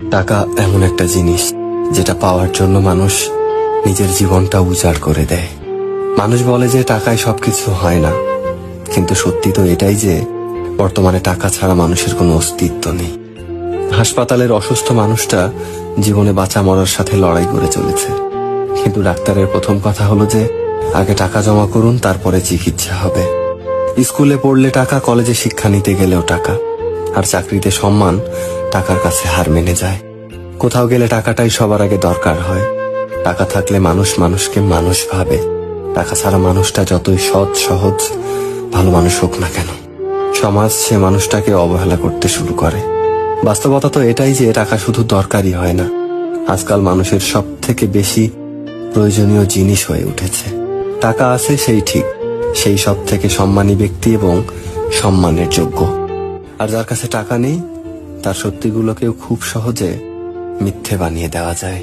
টাকা এমন একটা জিনিস যেটা পাওয়ার জন্য মানুষ নিজের জীবনটা উজাড় করে দেয়। মানুষ বলে যে টাকায় সবকিছু হয় না, কিন্তু সত্যি তো এটাই যে বর্তমানে টাকা ছাড়া মানুষের কোনো অস্তিত্ব নেই। হাসপাতালের অসুস্থ মানুষটা জীবনে বাঁচা মরার সাথে লড়াই করে চলেছে। কিন্তু ডাক্তারের প্রথম কথা হলো যে, আগে টাকা জমা করুন, তারপরে চিকিৎসা হবে। স্কুলে পড়লে টাকা, কলেজে শিক্ষা নিতে গেলেও টাকা। আর চাকরিতে সম্মান টাকার কাছে হার মেনে যায়। কোথাও গেলে টাকাটাই সবার আগে দরকার হয়। টাকা থাকলে মানুষ মানুষকে মানুষ ভাবে। টাকা ছাড়া মানুষটা যতই সৎ, সহজ, ভালো মানুষ হোক না কেন, সমাজ সে মানুষটাকে অবহেলা করতে শুরু করে। বাস্তবতা তো এটাই যে টাকা শুধু দরকারই হয় না। আজকাল মানুষের সব থেকে বেশি প্রয়োজনীয় জিনিস হয়ে উঠেছে। টাকা আছে সেই ঠিক, সেই সব থেকে সম্মানী ব্যক্তি এবং সম্মানের যোগ্য। আর যার কাছে টাকা নেই তার সত্যিগুলোকেও খুব সহজে মিথ্যে বানিয়ে দেওয়া যায়।